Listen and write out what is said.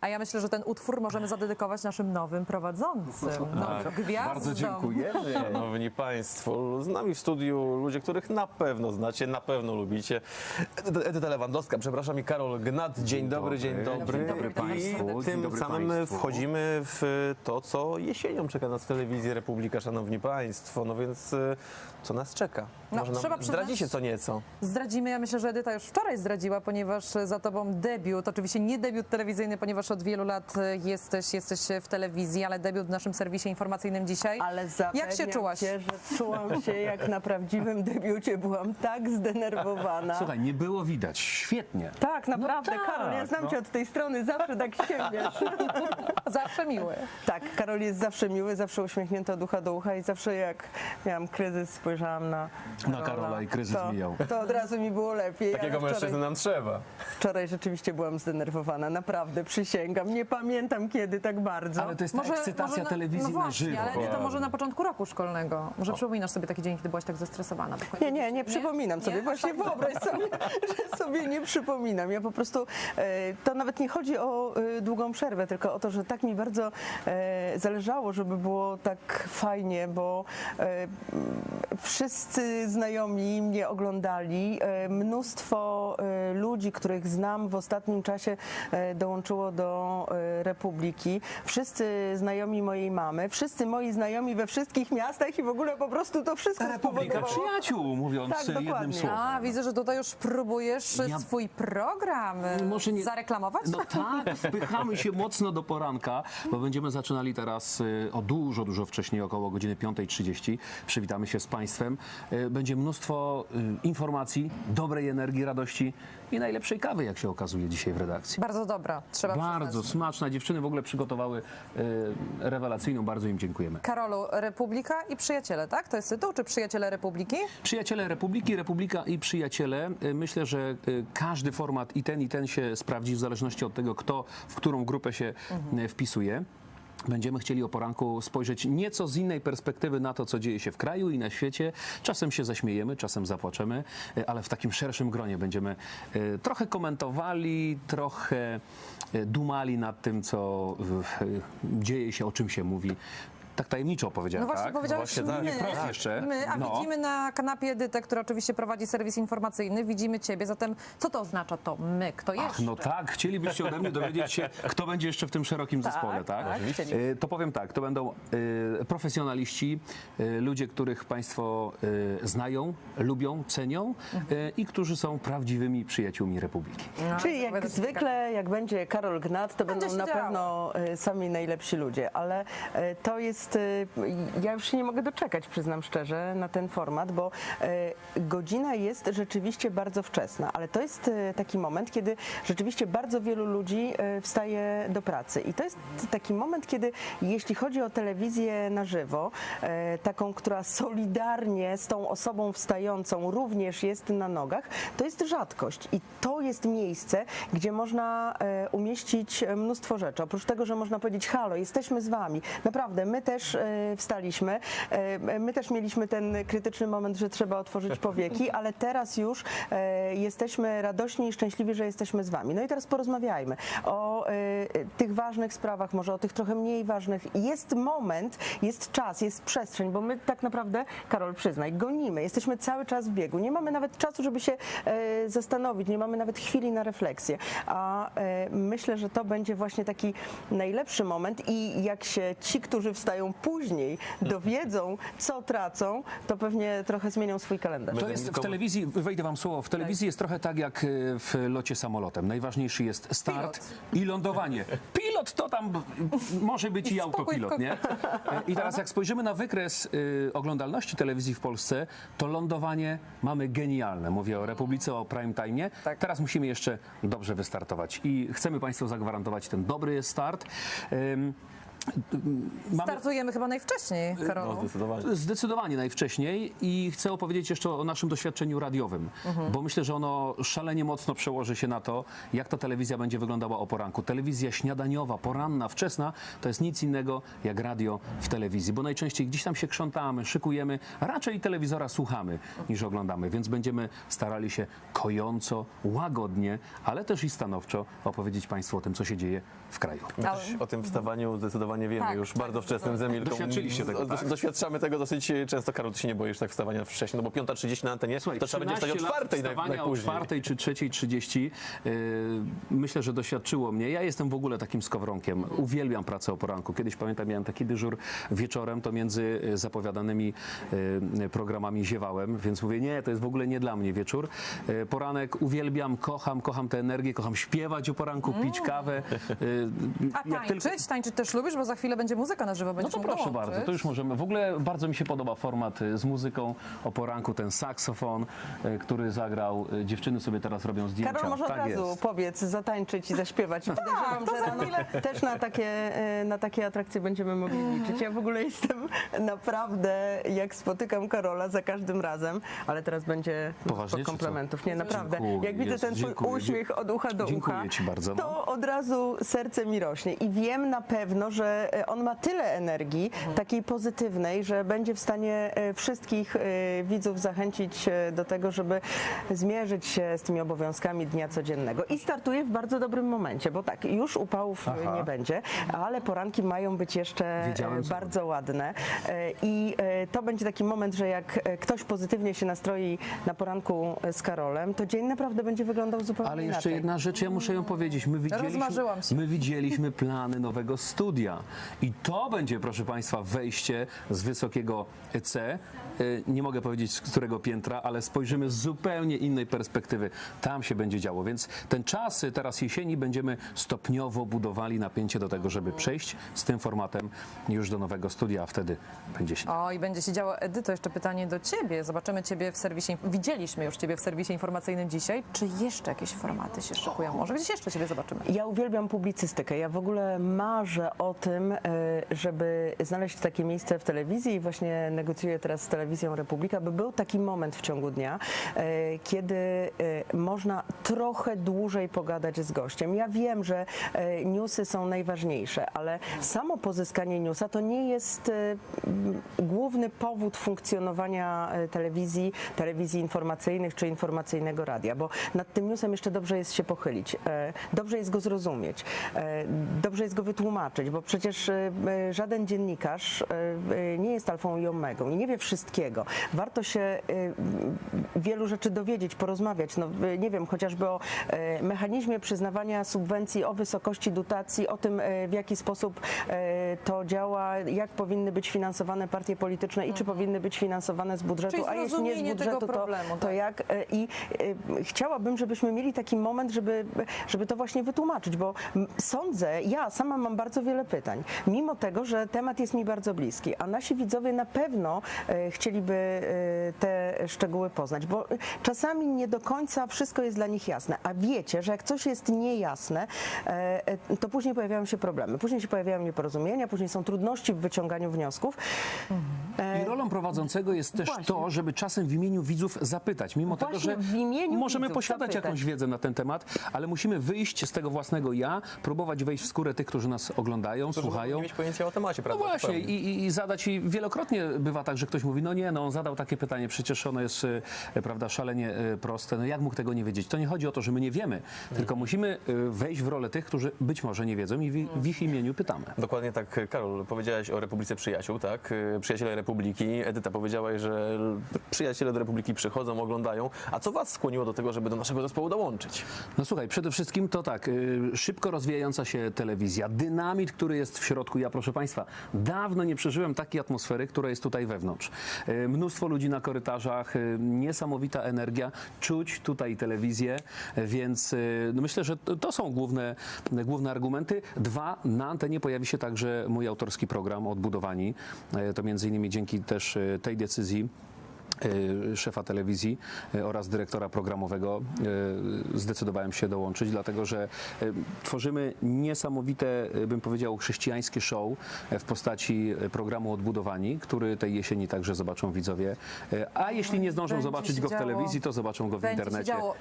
A ja myślę, że ten utwór możemy zadedykować naszym nowym prowadzącym, nowym gwiazdom. Bardzo dziękujemy. Szanowni Państwo, z nami w studiu ludzie, których na pewno znacie, na pewno lubicie. Edyta- Edyta Lewandowska, przepraszam, i Karol Gnat. Dzień dobry, dzień dobry. Dzień dobry I państwu. Dzień tym dobry samym państwu. wchodzimy w to, co jesienią czeka nas w telewizji Republika, Szanowni Państwo. No więc y, co nas czeka? No, Może nam trzeba przyznać- zdradzicie co nieco. Zdradzimy, ja myślę, że Edyta już wczoraj zdradziła, ponieważ za tobą debiut, oczywiście nie debiut telewizyjny, ponieważ od wielu lat e, jesteś, jesteś w telewizji, ale debiut w naszym serwisie informacyjnym dzisiaj. Ale Jak się czułaś? Cię, że czułam się jak na prawdziwym debiucie. Byłam tak zdenerwowana. Słuchaj, nie było widać. Świetnie. Tak, naprawdę. tak, Karol, ja znam no. cię od tej strony, zawsze tak ściemniasz. Zawsze miły. tak, Karol jest zawsze miły, zawsze uśmiechnięty od ucha do ucha i zawsze jak miałam kryzys, spojrzałam na Na Karola i kryzys to, mijał. To od razu mi było lepiej. Takiego mężczyzny nam trzeba. wczoraj rzeczywiście byłam zdenerwowana, naprawdę, przysięgam. Nie pamiętam kiedy tak bardzo. Ale to jest ta ekscytacja na- telewizji no na właśnie, żywo. ale Edyta, może na początku roku szkolnego. Może przypominasz sobie taki dzień, kiedy byłaś tak zestresowana? Nie, nie, nie przypominam sobie. Nie? Właśnie tak wyobraź sobie, że sobie nie przypominam. Ja po prostu, e, to nawet nie chodzi o e, długą przerwę, tylko o to, że tak mi bardzo e, zależało, żeby było tak fajnie, bo wszyscy znajomi mnie oglądali. E, mnóstwo e, ludzi, których znam w ostatnim czasie e, dołączyło do Republiki. Wszyscy znajomi mojej mamy, wszyscy moi znajomi we wszystkich miastach i w ogóle po prostu to wszystko Republika spowodowało- przyjaciół, mówiąc Tak, jednym dokładnie. słowem. A, widzę, że tutaj już próbujesz Ja- swój program e, Może nie- zareklamować? No tak, wpychamy się mocno do poranka, bo będziemy zaczynali teraz y, o dużo, dużo wcześniej, około godziny 5.30. Przywitamy się z Państwem. Y, Będzie mnóstwo y, informacji, dobrej energii, radości i najlepszej kawy, jak się okazuje dzisiaj w redakcji. Bardzo dobra, trzeba Bardzo przyznać. smaczna. Dziewczyny w ogóle przygotowały y, rewelacyjną, bardzo im dziękujemy. Karolu, Republika i Przyjaciele, tak? To jest tytuł, czy Przyjaciele Republiki? Przyjaciele Republiki, Republika i Przyjaciele. Myślę, że każdy format i ten, i ten się sprawdzi w zależności od tego, kto w którą grupę się y, wpisuje. Będziemy chcieli o poranku spojrzeć nieco z innej perspektywy na to, co dzieje się w kraju i na świecie. Czasem się zaśmiejemy, czasem zapłaczemy, y, ale w takim szerszym gronie będziemy y, trochę komentowali, trochę y, dumali nad tym, co dzieje się, o czym się mówi. Tak tajemniczo opowiedziałem, No właśnie tak? powiedziałeś właśnie tak. my, wprost jeszcze. my, a No. widzimy na kanapie Edytę, która oczywiście prowadzi serwis informacyjny, widzimy ciebie, zatem co to oznacza to my? Kto jeszcze? Ach, no tak, chcielibyście ode mnie dowiedzieć się, kto będzie jeszcze w tym szerokim zespole, tak? tak. Y, To powiem tak, to będą y, profesjonaliści, y, ludzie, których Państwo y, znają, lubią, cenią y, i którzy są prawdziwymi przyjaciółmi Republiki. No, Czyli jak zwykle, jak będzie Karol Gnat, to Będzie będą na działo. pewno e, sami najlepsi ludzie, ale e, to jest, e, ja już się nie mogę doczekać, przyznam szczerze, na ten format, bo e, godzina jest rzeczywiście bardzo wczesna, ale to jest e, taki moment, kiedy rzeczywiście bardzo wielu ludzi wstaje do pracy i to jest taki moment, kiedy jeśli chodzi o telewizję na żywo, taką, która solidarnie z tą osobą wstającą również jest na nogach, to jest rzadkość i to jest miejsce, gdzie można umieścić mnóstwo rzeczy. Oprócz tego, że można powiedzieć halo, jesteśmy z wami. Naprawdę, my też e, wstaliśmy, e, my też mieliśmy ten krytyczny moment, że trzeba otworzyć powieki, ale teraz już e, jesteśmy radośni i szczęśliwi, że jesteśmy z wami. No i teraz porozmawiajmy o tych ważnych sprawach, może o tych trochę mniej ważnych. Jest moment, jest czas, jest przestrzeń, bo my tak naprawdę, Karol, przyznaj, gonimy. Jesteśmy cały czas w biegu. Nie mamy nawet czasu, żeby się zastanowić, nie mamy nawet chwili na refleksję. A myślę, że to będzie właśnie taki najlepszy moment i jak się ci, którzy wstają później, dowiedzą, co tracą, to pewnie trochę zmienią swój kalendarz. To jest w telewizji, wejdę wam słowo, w telewizji jest trochę tak jak y, w locie samolotem. Najważniejszy jest start i lądowanie. Pilot to tam może być i, I autopilot, nie? I teraz jak spojrzymy na wykres y, oglądalności telewizji w Polsce, to lądowanie mamy genialne. Mówię o Republice, o prime time. Tak. Teraz musimy jeszcze dobrze wystartować i chcemy Państwu zagwarantować ten dobry start. Mamy Startujemy chyba najwcześniej, No, Karolu. zdecydowanie. Zdecydowanie najwcześniej i chcę opowiedzieć jeszcze o naszym doświadczeniu radiowym, bo myślę, że ono szalenie mocno przełoży się na to, jak ta telewizja będzie wyglądała o poranku. Telewizja śniadaniowa, poranna, wczesna to jest nic innego jak radio w telewizji, bo najczęściej gdzieś tam się krzątamy, szykujemy, raczej telewizora słuchamy niż oglądamy, więc będziemy starali się kojąco, łagodnie, ale też i stanowczo opowiedzieć Państwu o tym, co się dzieje w kraju. My też o tym wstawaniu zdecydowanie wiemy Tak, już tak, bardzo wczesnym z Emilką. Doświadczyliście tego, tak? Doświadczamy tego dosyć często. Karol, ty się nie boisz tak wstawania wcześniej, no bo 5.30 na antenie, Słuchaj, to trzeba będzie wstać o 13 lat czwartej naj, wstawania o najpóźniej. czwartej czy trzeciej trzydzieści yy, myślę, że doświadczyło mnie. Ja jestem w ogóle takim skowronkiem. Uwielbiam pracę o poranku. Kiedyś pamiętam, miałem taki dyżur wieczorem, to między y, zapowiadanymi y, programami ziewałem, więc mówię, nie, to jest w ogóle nie dla mnie wieczór. Y, Poranek uwielbiam, kocham, kocham tę energię, kocham śpiewać o poranku, pić kawę. Y, A tańczyć? tylko- Tańczyć też lubisz, bo za chwilę będzie muzyka na żywo, no będziesz to mógł proszę dołączyć. bardzo, to już możemy. W ogóle bardzo mi się podoba format y, z muzyką o poranku, ten saksofon, y, który zagrał. Y, Dziewczyny sobie teraz robią zdjęcia. Karol, może od tak razu jest. powiedz, zatańczyć i zaśpiewać. Podejrzewam, to że za rano też na takie, e, na takie atrakcje będziemy mogli liczyć. Ja w ogóle jestem naprawdę, jak spotykam Karola za każdym razem, ale teraz będzie Poważnie, mnóstwo czy co? komplementów. Nie, naprawdę. Dziękuję, Jak widzę ten twój dziękuję. uśmiech od ucha do Dziękuję ucha, ci bardzo, no. to od razu serce mi rośnie i wiem na pewno, że e, on ma tyle energii, takiej pozytywnej, że będzie w stanie e, wszystkich e, widzów zachęcić do tego, żeby zmierzyć się z tymi obowiązkami dnia codziennego. I startuje w bardzo dobrym momencie, bo tak, już upałów Aha. nie będzie, ale poranki mają być jeszcze Wiedziałem, bardzo ładne. I to będzie taki moment, że jak ktoś pozytywnie się nastroi na poranku z Karolem, to dzień naprawdę będzie wyglądał zupełnie Ale jeszcze inaczej. jedna rzecz, ja muszę ją powiedzieć. My widzieliśmy, my widzieliśmy plany nowego studia. I to będzie, proszę Państwa, wejście z wysokiego C. Y, Nie mogę powiedzieć z którego piętra, ale spojrzymy z zupełnie innej perspektywy. Tam się będzie działo. Więc ten czas teraz jesieni będziemy stopniowo budowali napięcie do tego, żeby przejść z tym formatem już do nowego studia, a wtedy będzie się O, i będzie się działo. Edyto, jeszcze pytanie do Ciebie. Zobaczymy Ciebie w serwisie, widzieliśmy już Ciebie w serwisie informacyjnym dzisiaj. Czy jeszcze jakieś formaty się szykują? Może gdzieś jeszcze Ciebie zobaczymy? Ja uwielbiam publicystykę. Ja w ogóle marzę o tym, e, żeby znaleźć takie miejsce w telewizji i właśnie negocjuję teraz z Telewizją Republika, by był taki moment w ciągu dnia, e, kiedy e, można trochę dłużej pogadać z gościem. Ja wiem, że newsy są najważniejsze, ale samo pozyskanie newsa to nie jest główny powód funkcjonowania telewizji, telewizji informacyjnych czy informacyjnego radia, bo nad tym newsem jeszcze dobrze jest się pochylić, dobrze jest go zrozumieć, dobrze jest go wytłumaczyć, bo przecież e, e, żaden dziennikarz e, nie jest alfą i omegą i nie wie wszystkiego. Warto się wielu rzeczy dowiedzieć, porozmawiać, no nie wiem, chociażby o mechanizmie przyznawania subwencji, o wysokości dotacji, o tym, w jaki sposób to działa, jak powinny być finansowane partie polityczne i czy powinny być finansowane z budżetu, a jeśli nie z budżetu, to, problemu, to tak. jak. I chciałabym, żebyśmy mieli taki moment, żeby, żeby to właśnie wytłumaczyć, bo sądzę, ja sama mam bardzo wiele pytań, mimo tego, że temat jest mi bardzo bliski, a nasi widzowie na pewno e, chcieliby e, te szczegóły poznać, bo czasami nie do końca wszystko jest dla nich jasne, a wiecie, że jak coś jest niejasne, e, to później pojawiają się problemy, później się pojawiają nieporozumienia, później są trudności w wyciąganiu wniosków. Rolą prowadzącego jest też Właśnie. to, żeby czasem w imieniu widzów zapytać, mimo tego, Właśnie że w imieniu możemy posiadać zapytać. jakąś wiedzę na ten temat, ale musimy wyjść z tego własnego ja, próbować wejść w skórę tych, którzy nas oglądają, Którzy słuchają. Nie mieć pojęcia o temacie, No prawda? właśnie Zupełnie. i, i, zadać i wielokrotnie bywa tak, że ktoś mówi, no nie, no on zadał takie pytanie, przecież ono jest, e, prawda, szalenie e, proste, no jak mógł tego nie wiedzieć? To nie chodzi o to, że my nie wiemy, tylko musimy e, wejść w rolę tych, którzy być może nie wiedzą i w, w ich imieniu pytamy. Dokładnie tak, Karol, powiedziałeś o Republice Przyjaciół, tak? Przyjaciele Republiki. Edyta powiedziałaś, że przyjaciele do Republiki przychodzą, oglądają. A co was skłoniło do tego, żeby do naszego zespołu dołączyć? No słuchaj, przede wszystkim to tak, y, szybko rozwijająca się telewizja, dynamit, który jest w środku. Ja proszę Państwa, dawno nie przeżyłem takiej atmosfery, która jest tutaj wewnątrz. Y, Mnóstwo ludzi na korytarzach, y, niesamowita energia, czuć tutaj telewizję, więc no myślę, że to są główne, główne argumenty. Dwa, na antenie pojawi się także mój autorski program Odbudowani. To między innymi dzięki też y, tej decyzji y, szefa telewizji y, oraz dyrektora programowego zdecydowałem się dołączyć, dlatego że tworzymy niesamowite, bym powiedział, chrześcijańskie show w postaci programu Odbudowani, który tej jesieni także zobaczą widzowie. A jeśli nie zdążą Będzie zobaczyć go w działo- telewizji, to zobaczą go w internecie. działo